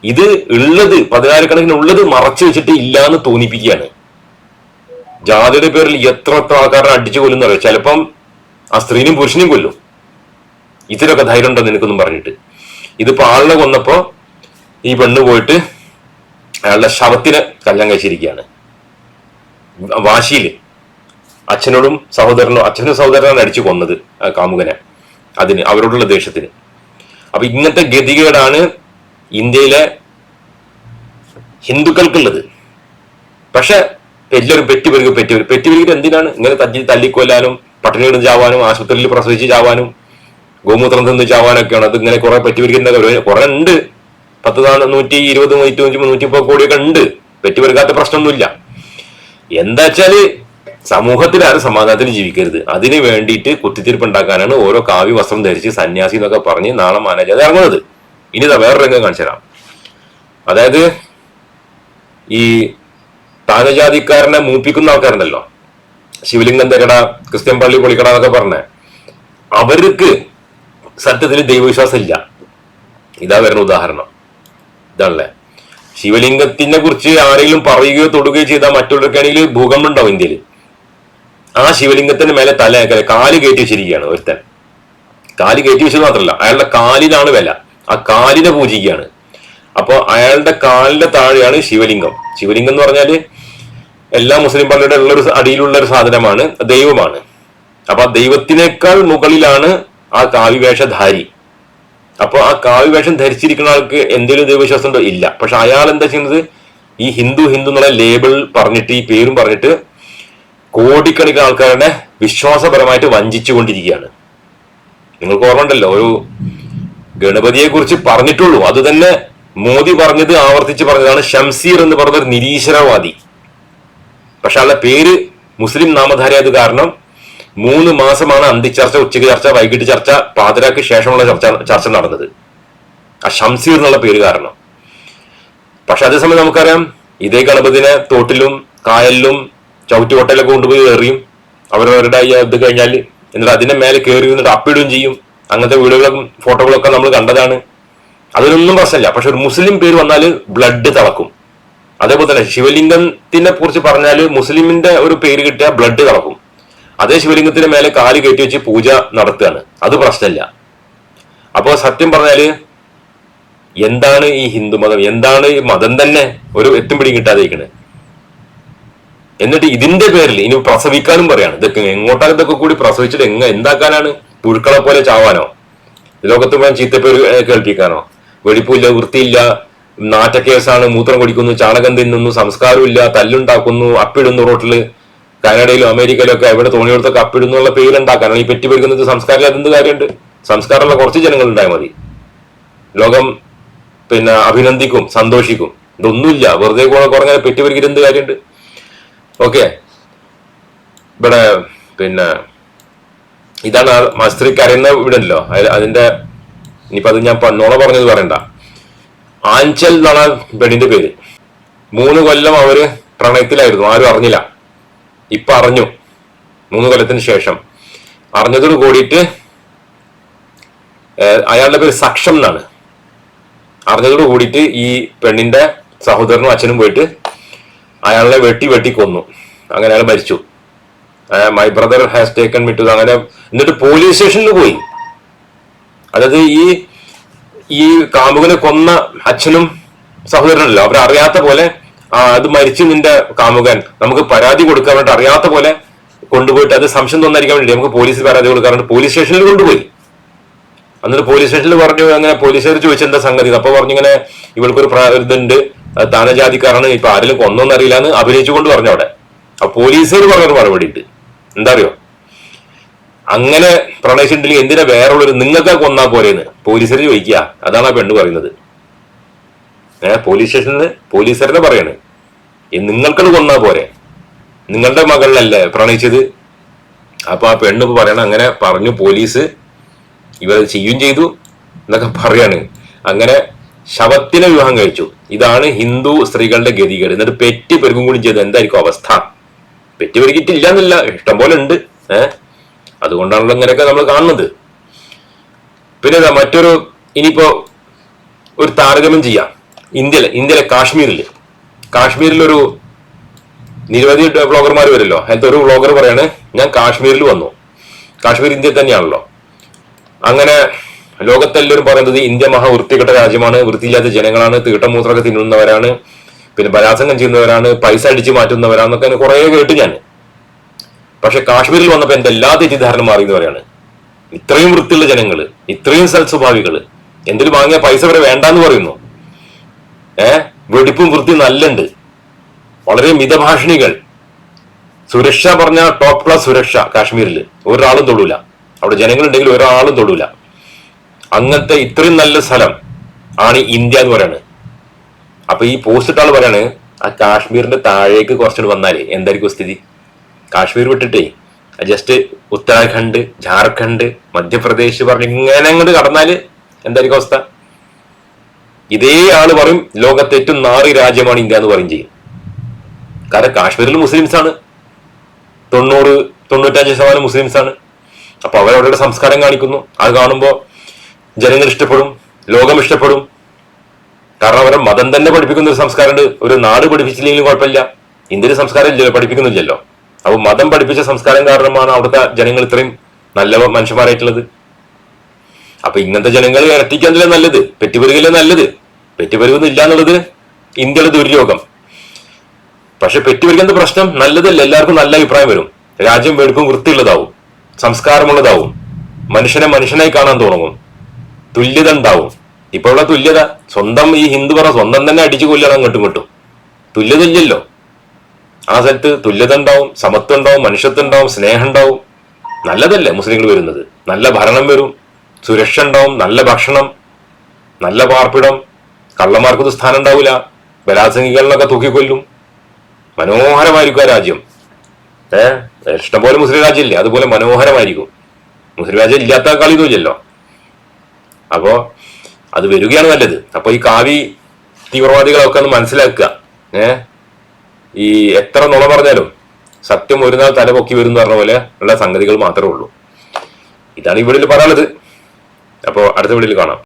ഇത് ഉള്ളത് പതിനായിരക്കണക്കിന് ഉള്ളത് മറച്ചു വെച്ചിട്ട് ഇല്ല എന്ന് തോന്നിപ്പിക്കുകയാണ് ജാതിയുടെ പേരിൽ എത്ര എത്ര ആൾക്കാരെ അടിച്ചു കൊല്ലുന്നറിയാം? ചിലപ്പം ആ സ്ത്രീനും പുരുഷനെയും കൊല്ലും. ഇതിലൊക്കെ ധൈര്യം ഉണ്ടോ നിനക്കൊന്നും പറഞ്ഞിട്ട്. ഇതിപ്പോ ആളിനെ കൊന്നപ്പോ ഈ പെണ്ണ് പോയിട്ട് അയാളുടെ ശവത്തിന് കല്യാണം കഴിച്ചിരിക്കുകയാണ്. വാശിയിൽ. അച്ഛനോടും സഹോദരനോ അച്ഛനും സഹോദരനാണ് അടിച്ചു കൊന്നത് കാമുകനെ. അതിന് അവരോടുള്ള ദേഷ്യത്തിന്. അപ്പൊ ഇങ്ങനത്തെ ഗതികേടാണ് ഇന്ത്യയിലെ ഹിന്ദുക്കൾക്കുള്ളത്. പക്ഷെ എല്ലാവരും പെറ്റുപെരുക്ക് പെറ്റുപെരുക്ക് പെറ്റുപെരുക്കിട്ട് എന്തിനാണ് ഇങ്ങനെ തല്ലി തല്ലിക്കൊല്ലാനും പട്ടിണി കിടന്ന് ചാവാനും ആശുപത്രിയിൽ പ്രസവിച്ച് ചാവാനും ഗോമൂത്രം തിന്ന് ചാവാനൊക്കെയാണ്. അത് ഇങ്ങനെ കുറെ പെറ്റുപെരുക്കുന്ന കുറെ ഉണ്ട്. പത്ത് നാല് നൂറ്റി ഇരുപത് നൂറ്റി നൂറ്റി മുപ്പത് കോടിയൊക്കെ ഉണ്ട്. പെറ്റുപെരുക്കാത്ത പ്രശ്നമൊന്നുമില്ല. എന്താ വെച്ചാൽ സമൂഹത്തിൽ ആരും സമാധാനത്തിൽ ജീവിക്കരുത്. അതിന് വേണ്ടിയിട്ട് കുത്തിത്തിരിപ്പ് ഉണ്ടാക്കാനാണ് ഓരോ കാവ്യ വസ്ത്രം ധരിച്ച് സന്യാസി എന്നൊക്കെ പറഞ്ഞ് നാളെ മാനേജർ ഇറങ്ങുന്നത്. ഇനി വേറെ രംഗം കാണിച്ചു തരാം. അതായത് ഈ താനജാതിക്കാരനെ മൂപ്പിക്കുന്ന ആൾക്കാരുണ്ടല്ലോ. ശിവലിംഗം തരട ക്രിസ്ത്യൻ പള്ളി പൊളിക്കട എന്നൊക്കെ പറഞ്ഞ അവർക്ക് സത്യത്തിൽ ദൈവവിശ്വാസം ഇല്ല ഇതാ വരുന്ന ഉദാഹരണം. ഇതാണല്ലേ? ശിവലിംഗത്തിനെ കുറിച്ച് ആരെങ്കിലും പറയുകയോ തൊടുകയോ ചെയ്താൽ മറ്റുള്ളവർക്കാണെങ്കിൽ ഭൂകമ്പം ഉണ്ടാവും ഇന്ത്യയിൽ. ആ ശിവലിംഗത്തിന്റെ മേലെ തല കാൽ കയറ്റി വെച്ചിരിക്കുകയാണ് ഒരുത്തൻ. കാൽ കയറ്റി വെച്ചത് മാത്രമല്ല അയാളുടെ കാലിനാണ് വില. ആ കാലിനെ പൂജിക്കുകയാണ്. അപ്പോൾ അയാളുടെ കാലിന്റെ താഴെയാണ് ശിവലിംഗം. ശിവലിംഗം എന്ന് പറഞ്ഞാൽ എല്ലാ മുസ്ലിം പള്ളിയുടെ ഉള്ള ഒരു അടിയിലുള്ള ഒരു സാധനമാണ് ദൈവമാണ്. അപ്പൊ ദൈവത്തിനേക്കാൾ മുകളിലാണ് ആ കാവ്യവേഷധാരി. അപ്പൊ ആ കാവ്യവേഷം ധരിച്ചിരിക്കുന്ന ആൾക്ക് എന്തെങ്കിലും ദൈവവിശ്വാസം ഉണ്ടോ ഇല്ല. പക്ഷെ അയാൾ എന്താ ചെയ്യുന്നത്? ഈ ഹിന്ദു ഹിന്ദു എന്നുള്ള ലേബിൾ പറഞ്ഞിട്ട് ഈ പേരും പറഞ്ഞിട്ട് കോടിക്കണക്കിന് ആൾക്കാരുടെ വിശ്വാസപരമായിട്ട് വഞ്ചിച്ചുകൊണ്ടിരിക്കുകയാണ്. നിങ്ങൾക്ക് ഓർമ്മ ഉണ്ടല്ലോ ഒരു ഗണപതിയെ കുറിച്ച് പറഞ്ഞിട്ടുള്ളൂ. അത് തന്നെ മോദി പറഞ്ഞത് ആവർത്തിച്ച് പറഞ്ഞതാണ് ഷംസീർ എന്ന് പറഞ്ഞ ഒരു നിരീശ്വരവാദി. പക്ഷെ അയാളുടെ പേര് മുസ്ലിം നാമധാരിയായത് കാരണം മൂന്ന് മാസമാണ് അന്തിച്ചർച്ച ഉച്ചയ്ക്ക് ചർച്ച വൈകിട്ട് ചർച്ച പാതിരാക്ക് ശേഷമുള്ള ചർച്ച ചർച്ച നടന്നത്. ആ ഷംസീർ എന്നുള്ള പേര് കാരണം. പക്ഷെ അതേസമയം നമുക്കറിയാം ഇതേ ഗണപതിനെ തോട്ടിലും കായലിലും ചവിറ്റുകൊട്ടയിലൊക്കെ കൊണ്ടുപോയി എറിയും. അവരവരുടെ ഇത് കഴിഞ്ഞാൽ എന്നിട്ട് അതിന്റെ മേലെ കയറി എന്നിട്ട് അപ്പിടുകയും ചെയ്യും. അങ്ങനത്തെ വീടുകളും ഫോട്ടോകളൊക്കെ നമ്മൾ കണ്ടതാണ്. അതിനൊന്നും പ്രശ്നമില്ല. പക്ഷെ ഒരു മുസ്ലിം പേര് വന്നാൽ ബ്ലഡ് തിളക്കും. അതേപോലെ തന്നെ ശിവലിംഗത്തിനെ കുറിച്ച് പറഞ്ഞാൽ മുസ്ലിമിന്റെ ഒരു പേര് കിട്ടിയാൽ ബ്ലഡ് കളക്കും അതേ ശിവലിംഗത്തിന്റെ മേലെ കാൽ കയറ്റി വെച്ച് പൂജ നടത്തുകയാണ്. അത് പ്രശ്നമില്ല. അപ്പോൾ സത്യം പറഞ്ഞാൽ എന്താണ് ഈ ഹിന്ദു മതം? എന്താണ് ഈ മതം തന്നെ ഒരു എത്തും പിടിയും കിട്ടാതിരിക്കണത് എന്നിട്ട് ഇതിന്റെ പേരിൽ ഇനി പ്രസവിക്കാനും പറയാണ്. ഇതൊക്കെ എങ്ങോട്ടാണ് ഇതൊക്കെ കൂടി പ്രസവിച്ചിട്ട് എങ്ങ എന്താക്കാനാണ്? പുഴുക്കളെ പോലെ ചാവാനോ? ലോകത്ത് മുഴുവൻ ചീത്തപ്പേര് കേൾപ്പിക്കാനോ? വെടിപ്പില്ല വൃത്തിയില്ല നാറ്റക്കേസാണ് മൂത്രം കുടിക്കുന്നു ചാണകം തിന്നുന്നു സംസ്കാരമില്ല തല്ലുണ്ടാക്കുന്നു അപ്പിടുന്നു റോട്ടിൽ. കാനഡയിലും അമേരിക്കയിലും ഒക്കെ എവിടെ തോണിയെടുത്തൊക്കെ എന്നുള്ള പേരുണ്ടാക്കാനാണ് ഈ പെറ്റി പെരുക്കുന്നത് സംസ്കാരം അതെന്ത് കാര്യമുണ്ട്? സംസ്കാരമുള്ള കുറച്ച് ജനങ്ങൾ ഉണ്ടായാൽ മതി. ലോകം പിന്നെ അഭിനന്ദിക്കും സന്തോഷിക്കും. ഇതൊന്നുമില്ല. വെറുതെ കൂടെ കുറഞ്ഞാൽ പെറ്റി പെറ്റിപെരുക്കിട്ട് എന്ത് കാര്യമുണ്ട്? ഓക്കെ. ഇവിടെ പിന്നെ ഇതാണ് ആ ആ സ്ത്രീ കരയുന്ന വീടല്ലോ അതിന്റെ ഇനിയിപ്പോ അത് ഞാൻ പന്നോളം പറഞ്ഞത് പറയണ്ട. ആഞ്ചൽ എന്നാണ് പെണ്ണിന്റെ പേര്. മൂന്ന് കൊല്ലം അവർ പ്രണയത്തിലായിരുന്നു. ആരും അറിഞ്ഞില്ല. ഇപ്പൊ അറിഞ്ഞു. മൂന്ന് കൊല്ലത്തിന് ശേഷം. അറിഞ്ഞതോട് കൂടിയിട്ട് അയാളുടെ പേര് സക്ഷം എന്നാണ്. അറിഞ്ഞതോട് കൂടിയിട്ട് ഈ പെണ്ണിന്റെ സഹോദരനും അച്ഛനും പോയിട്ട് അയാളെ വെട്ടി വെട്ടി കൊന്നു. അങ്ങനെ അയാൾ മരിച്ചു. മൈ ബ്രദർ ഹാസ് ടേക്കൺ വിട്ടു അങ്ങനെ എന്നിട്ട് പോലീസ് സ്റ്റേഷനിൽ പോയി. അതായത് ഈ ഈ കാമുകനെ കൊന്ന അച്ഛനും സഹോദരനല്ലോ അവരറിയാത്ത പോലെ അത് മരിച്ചു നിന്റെ കാമുകൻ. നമുക്ക് പരാതി കൊടുക്കാൻ വേണ്ടി അറിയാത്ത പോലെ കൊണ്ടുപോയിട്ട് അത് സംശയം തോന്നായിരിക്കാൻ വേണ്ടി നമുക്ക് പോലീസ് പരാതി കൊടുക്കാൻ വേണ്ടി പോലീസ് സ്റ്റേഷനിൽ കൊണ്ടുപോയി. എന്നിട്ട് പോലീസ് സ്റ്റേഷനിൽ പറഞ്ഞു അങ്ങനെ പോലീസുകാർ ചോദിച്ച എന്താ സംഗതി അപ്പൊ പറഞ്ഞു ഇങ്ങനെ ഇവൾക്കൊരു ഇതുണ്ട്. താനജാതിക്കാരാണ് ഇപ്പൊ ആരെങ്കിലും കൊന്നോന്ന് അറിയില്ല എന്ന് അഭിനയിച്ചുകൊണ്ട് പറഞ്ഞു അവിടെ. അപ്പൊ പോലീസുകാർ പറഞ്ഞൊരു മറുപടി ഉണ്ട്. എന്താ അറിയോ? അങ്ങനെ പ്രണയിച്ചിട്ടുണ്ടെങ്കിൽ എന്തിനാ വേറുള്ളൊരു നിങ്ങൾക്ക് കൊന്നാ പോരെന്ന്? പോലീസുകാർ ചോദിക്കുക. അതാണ് ആ പെണ്ണ് പറയുന്നത്. ഏഹ് പോലീസ് സ്റ്റേഷനിൽ പോലീസുകാരനെ പറയാണ്. "ഈ നിങ്ങൾക്കത് കൊന്നാ പോരെ? നിങ്ങളുടെ മകളിലല്ലേ പ്രണയിച്ചത്? അപ്പൊ ആ പെണ്ണ് ഇപ്പൊ പറയണ അങ്ങനെ പറഞ്ഞു പോലീസ് ഇവരത് ചെയ്യും ചെയ്തു എന്നൊക്കെ പറയാണ്. അങ്ങനെ ശവത്തിനെ വിവാഹം കഴിച്ചു. ഇതാണ് ഹിന്ദു സ്ത്രീകളുടെ ഗതികേട്. എന്നിട്ട് പെറ്റി പെരുകും കൂടി ചെയ്ത് എന്തായിരിക്കും അവസ്ഥ? പെറ്റി പെരുകിയിട്ടില്ല എന്നില്ല. ഇഷ്ടം പോലെ ഉണ്ട്. ഏഹ് അതുകൊണ്ടാണല്ലോ ഇങ്ങനെയൊക്കെ നമ്മൾ കാണുന്നത്. പിന്നെ മറ്റൊരു ഇനിയിപ്പോ ഒരു താരതമ്യം ചെയ്യാം. ഇന്ത്യയിലെ ഇന്ത്യയിലെ കാശ്മീരിൽ കാശ്മീരിലൊരു നിരവധി വ്ളോഗർമാർ വരുമല്ലോ. അതിലത്തെ ഒരു വ്ളോഗർ പറയാണ് ഞാൻ കാശ്മീരിൽ വന്നു. കാശ്മീർ ഇന്ത്യയിൽ തന്നെയാണല്ലോ. അങ്ങനെ ലോകത്തെല്ലാവരും പറയുന്നത് ഇന്ത്യ മഹാ വൃത്തികെട്ട രാജ്യമാണ് വൃത്തിയില്ലാത്ത ജനങ്ങളാണ് തീട്ടമൂത്രമൊക്കെ തിന്നുന്നവരാണ് പിന്നെ ബലാത്സംഗം ചെയ്യുന്നവരാണ് പൈസ അടിച്ചു മാറ്റുന്നവരാണെന്നൊക്കെ കുറെ കേട്ട് ഞാൻ പക്ഷെ കാശ്മീരിൽ വന്നപ്പോൾ എന്റെ എല്ലാ തെറ്റിദ്ധാരണ മാറി എന്ന് പറയാണ്. ഇത്രയും വൃത്തിയുള്ള ജനങ്ങൾ ഇത്രയും സൽസ്വഭാവികൾ എന്തിൽ വാങ്ങിയ പൈസ വരെ വേണ്ടാന്ന് പറയുന്നു. ഏ? വെടിപ്പും വൃത്തി നല്ലുണ്ട്. വളരെ മിതഭാഷണികൾ. സുരക്ഷ പറഞ്ഞ ടോപ്പ് ക്ലാസ് സുരക്ഷ കാശ്മീരിൽ ഒരാളും തൊടൂല. അവിടെ ജനങ്ങളുണ്ടെങ്കിൽ ഒരാളും തൊടൂല. അങ്ങനത്തെ ഇത്രയും നല്ല സ്ഥലം ആണ് ഇന്ത്യ എന്ന് പറയുന്നത് അപ്പൊ ഈ പോസ്റ്റ് ഇട്ട പറയാണ് ആ കാശ്മീരിന്റെ താഴേക്ക് കുറച്ചുകൂടി വന്നാലേ എന്തായിരിക്കും സ്ഥിതി? കാശ്മീർ വിട്ടിട്ടേ ജസ്റ്റ് ഉത്തരാഖണ്ഡ് ജാർഖണ്ഡ് മധ്യപ്രദേശ് പറഞ്ഞ് ഇങ്ങനെ അങ്ങോട്ട് കടന്നാൽ എന്തായിരിക്കും അവസ്ഥ? ഇതേ ആൾ പറയും ലോകത്തെ ഏറ്റവും നാറി രാജ്യമാണ് ഇന്ത്യ എന്ന് പറയും ചെയ്യും. കാരണം കാശ്മീരിൽ മുസ്ലിംസ് ആണ്. തൊണ്ണൂറ് തൊണ്ണൂറ്റഞ്ച് ശതമാനം മുസ്ലിംസ് ആണ്. അപ്പൊ അവരവരുടെ സംസ്കാരം കാണിക്കുന്നു. അത് കാണുമ്പോൾ ജനങ്ങൾ ഇഷ്ടപ്പെടും ലോകം ഇഷ്ടപ്പെടും. കാരണം അവരെ മതം തന്നെ പഠിപ്പിക്കുന്ന ഒരു സംസ്കാരമുണ്ട്. ഒരു നാട് പഠിപ്പിച്ചില്ലെങ്കിലും കുഴപ്പമില്ല. ഇന്ത്യയിലെ സംസ്കാരം പഠിപ്പിക്കുന്നില്ലല്ലോ. അപ്പൊ മതം പഠിപ്പിച്ച സംസ്കാരം കാരണമാണ് അവിടുത്തെ ജനങ്ങൾ ഇത്രയും നല്ല മനുഷ്യന്മാരായിട്ടുള്ളത്. അപ്പൊ ഇങ്ങനത്തെ ജനങ്ങൾ ഇരട്ടിക്കാന്നല്ലേ നല്ലത്? പെറ്റുപെരുകല്ലേ നല്ലത്? പെറ്റുപെരുകുന്നില്ല എന്നുള്ളത് ഇന്ത്യയുടെ ദുര്യോഗം. പക്ഷെ പെറ്റുപെരുക്കുന്ന പ്രശ്നം നല്ലതല്ല എല്ലാവർക്കും നല്ല അഭിപ്രായം വരും. രാജ്യം വെടുപ്പും വൃത്തിയുള്ളതാവും സംസ്കാരമുള്ളതാവും മനുഷ്യനെ മനുഷ്യനായി കാണാൻ തുടങ്ങും തുല്യത ഉണ്ടാവും. ഇപ്പൊ ഇവിടെ തുല്യത സ്വന്തം ഈ ഹിന്ദു പറ സ്വന്തം തന്നെ അടിച്ചു കൊല്ലാണ് അങ്ങോട്ടും ഇങ്ങോട്ടും. തുല്യത ഇല്ലല്ലോ ആ സ്ഥലത്ത് തുല്യത ഉണ്ടാവും സമത്വം ഉണ്ടാവും മനുഷ്യത്വം ഉണ്ടാവും സ്നേഹം ഉണ്ടാവും നല്ലതല്ലേ മുസ്ലിങ്ങൾ വരുന്നത്? നല്ല ഭരണം വരും സുരക്ഷ ഉണ്ടാവും നല്ല ഭക്ഷണം നല്ല പാർപ്പിടം കള്ളന്മാർക്കൊന്നും സ്ഥാനം ഉണ്ടാവില്ല ബലാത്സംഗികളിലൊക്കെ തൂക്കിക്കൊല്ലും. മനോഹരമായിരിക്കും ആ രാജ്യം. ഏഹ് ഇഷ്ടംപോലെ മുസ്ലിം രാജ്യമില്ലേ? അതുപോലെ മനോഹരമായിരിക്കും. മുസ്ലിം രാജ്യം ഇല്ലാത്ത കളിയൊന്നുമില്ലല്ലോ അപ്പോ അത് വരികയാണ് നല്ലത്. അപ്പൊ ഈ കാവി തീവ്രവാദികളൊക്കെ ഒന്ന് മനസ്സിലാക്കുക. ഏ? ഈ എത്ര നുള പറഞ്ഞാലും സത്യം ഒരു നാൾ തല പൊക്കി വരും പറഞ്ഞ പോലെ ഉള്ള സംഗതികൾ മാത്രമേ ഉള്ളൂ. ഇതാണ് ഈ വീടിൽ പറയാനുള്ളത്. അപ്പോൾ അടുത്ത വീഡിയോയിൽ കാണാം.